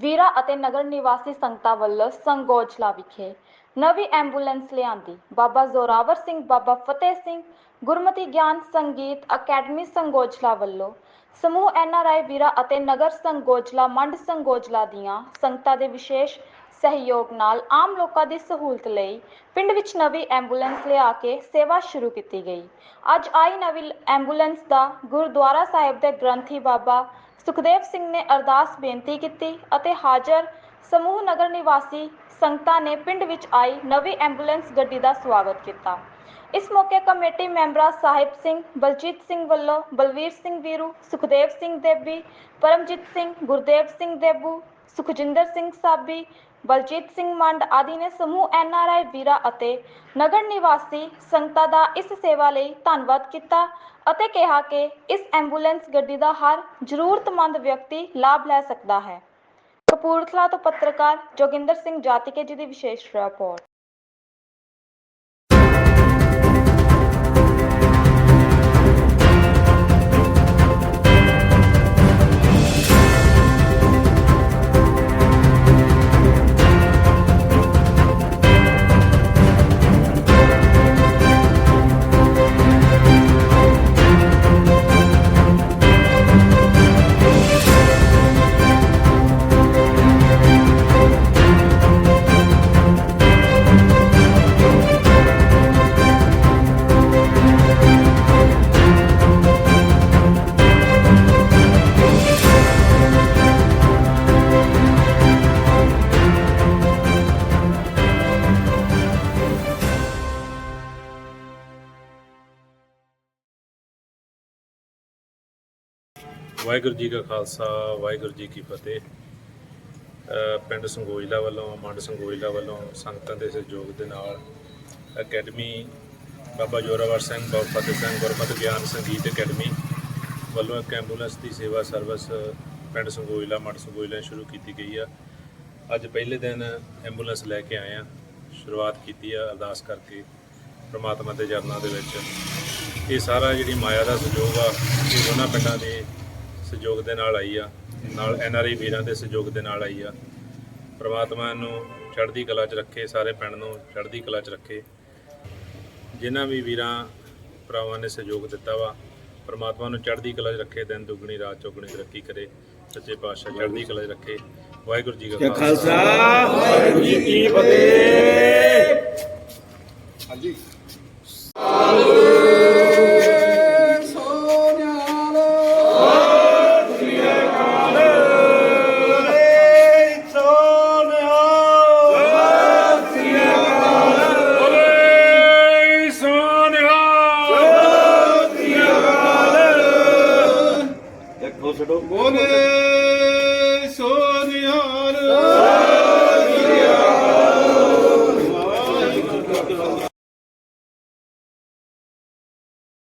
ਵੀਰਾ ਅਤੇ ਨਗਰ ਨਿਵਾਸੀ ਸੰਗਤਾਂ ਵੱਲੋਂ ਸੰਗੋਚਲਾ ਵਿਖੇ ਨਵੀਂ ਐਂਬੂਲੈਂਸ ਲਿਆਂਦੀ। ਬਾਬਾ ਜ਼ੋਰਾਵਰ ਸਿੰਘ, ਬਾਬਾ ਫਤਿਹ ਸਿੰਘ, ਗੁਰਮਤੀ ਗਿਆਨ ਸੰਗੀਤ ਅਕੈਡਮੀ ਸੰਗੋਚਲਾ ਵੱਲੋਂ ਸਮੂਹ ਐਨਆਰਆਈ ਵੀਰਾ ਅਤੇ ਨਗਰ ਸੰਗੋਚਲਾ, ਮੰਡ ਸੰਗੋਚਲਾ ਦੀਆਂ ਸੰਗਤਾਂ ਦੇ ਵਿਸ਼ੇਸ਼ ਸਹਿਯੋਗ ਨਾਲ ਆਮ ਲੋਕਾਂ ਦੀ ਸਹੂਲਤ ਲਈ ਪਿੰਡ ਵਿੱਚ ਨਵੀਂ ਐਂਬੂਲੈਂਸ ਲਿਆ ਕੇ ਸੇਵਾ ਸ਼ੁਰੂ ਕੀਤੀ ਗਈ। ਅੱਜ ਆਈ ਨਵੀਂ ਐਂਬੂਲੈਂਸ ਦਾ ਗੁਰਦੁਆਰਾ ਸਾਹਿਬ ਦੇ ਗ੍ਰੰਥੀ ਬਾਬਾ ਸੁਖਦੇਵ ਸਿੰਘ ਨੇ ਅਰਦਾਸ ਬੇਨਤੀ ਕੀਤੀ ਅਤੇ ਹਾਜ਼ਰ ਸਮੂਹ ਨਗਰ ਨਿਵਾਸੀ ਸੰਗਤਾਂ ਨੇ ਪਿੰਡ ਵਿੱਚ ਆਈ ਨਵੀਂ ਐਂਬੂਲੈਂਸ ਗੱਡੀ ਦਾ ਸਵਾਗਤ ਕੀਤਾ। ਇਸ ਮੌਕੇ ਕਮੇਟੀ ਮੈਂਬਰਾਂ ਸਾਹਿਬ ਸਿੰਘ, ਬਲਜੀਤ ਸਿੰਘ ਵੱਲੋਂ ਬਲਵੀਰ ਸਿੰਘ ਵੀਰੂ, ਸੁਖਦੇਵ ਸਿੰਘ ਦੇਬੀ ਪਰਮਜੀਤ ਸਿੰਘ, ਗੁਰਦੇਵ ਸਿੰਘ ਦੇਬੂ ਸੁਖਜਿੰਦਰ ਸਿੰਘ ਸਾਬੀ ਬਲਜੀਤ ਸਿੰਘ ਮੰਡ ਆਦਿ ਨੇ ਸਮੂਹ ਐਨਆਰਆਈ ਵੀਰਾ ਅਤੇ ਨਗਰ ਨਿਵਾਸੀ ਸੰਗਤਾਂ ਦਾ ਇਸ ਸੇਵਾ ਲਈ ਧੰਨਵਾਦ ਕੀਤਾ ਅਤੇ ਕਿਹਾ ਕਿ ਇਸ ਐਂਬੂਲੈਂਸ ਗੱਡੀ ਦਾ ਹਰ ਜ਼ਰੂਰਤਮੰਦ ਵਿਅਕਤੀ ਲਾਭ ਲੈ ਸਕਦਾ ਹੈ। ਕਪੂਰਥਲਾ ਤੋਂ ਪੱਤਰਕਾਰ ਜੋਗਿੰਦਰ ਸਿੰਘ ਜਾਤੀਕੇ ਜੀ ਦੀ ਵਿਸ਼ੇਸ਼ ਰਿਪੋਰਟ। ਵਾਹਿਗੁਰੂ ਜੀ ਕਾ ਖਾਲਸਾ, ਵਾਹਿਗੁਰੂ ਜੀ ਕੀ ਫਤਿਹ। ਪਿੰਡ ਸੰਗੋਜਲਾ ਵੱਲੋਂ, ਮੰਡ ਸੰਗੋਜਲਾ ਵੱਲੋਂ ਸੰਗਤਾਂ ਦੇ ਸਹਿਯੋਗ ਦੇ ਨਾਲ ਅਕੈਡਮੀ ਬਾਬਾ ਜੋਰਾਵਰ ਸਿੰਘ, ਬਾਬਾ ਫਤਿਹ ਸਿੰਘ, ਗੁਰਮਤਿ ਗਿਆਨ ਸੰਗੀਤ ਅਕੈਡਮੀ ਵੱਲੋਂ ਇੱਕ ਐਂਬੂਲੈਂਸ ਦੀ ਸੇਵਾ ਸਰਵਿਸ ਪਿੰਡ ਸੰਗੋਜਲਾ ਮੰਡ ਸੰਗੋਜਲਾ ਸ਼ੁਰੂ ਕੀਤੀ ਗਈ ਆ। ਅੱਜ ਪਹਿਲੇ ਦਿਨ ਐਂਬੂਲੈਂਸ ਲੈ ਕੇ ਆਏ ਆ, ਸ਼ੁਰੂਆਤ ਕੀਤੀ ਆ ਅਰਦਾਸ ਕਰਕੇ ਪ੍ਰਮਾਤਮਾ ਦੇ ਚਰਨਾਂ ਦੇ ਵਿੱਚ। ਇਹ ਸਾਰਾ ਜਿਹੜੀ ਮਾਇਆ ਦਾ ਸਹਿਯੋਗ ਆ, ਇਹ ਉਹਨਾਂ ਪਿੰਡਾਂ ਦੇ ਸਹਿਯੋਗ ਦੇ ਨਾਲ ਆਈ ਆ। ਨਾਲ ਐਨ ਆਰ ਆਈ ਵੀਰਾਂ ਦੇ ਸਹਿਯੋਗ ਦੇ ਨਾਲ ਆਈ ਆ। ਪ੍ਰਮਾਤਮਾ ਨੂੰ ਚੜ੍ਹਦੀ ਕਲਾ 'ਚ ਰੱਖੇ ਸਾਰੇ ਪਿੰਡ ਨੂੰ ਚੜ੍ਹਦੀ ਕਲਾ 'ਚ ਰੱਖੇ। ਜਿਨ੍ਹਾਂ ਵੀ ਵੀਰਾਂ ਭਰਾਵਾਂ ਨੇ ਸਹਿਯੋਗ ਦਿੱਤਾ ਵਾ ਪ੍ਰਮਾਤਮਾ ਨੂੰ ਚੜ੍ਹਦੀ ਕਲਾ 'ਚ ਰੱਖੇ ਦਿਨ ਦੁਗਣੀ ਰਾਤ ਚੌਗਣੀ ਤਰੱਕੀ ਕਰੇ। ਸੱਚੇ ਪਾਤਸ਼ਾਹ ਚੜ੍ਹਦੀ ਕਲਾ 'ਚ ਰੱਖੇ। ਵਾਹਿਗੁਰੂ ਜੀ ਕਾ ਖਾਲਸਾ। ਵਾਹਿਗੁਰੂ ਜੀ ਕੀ ਫਤਿਹ। ਹਾਂਜੀ। pero.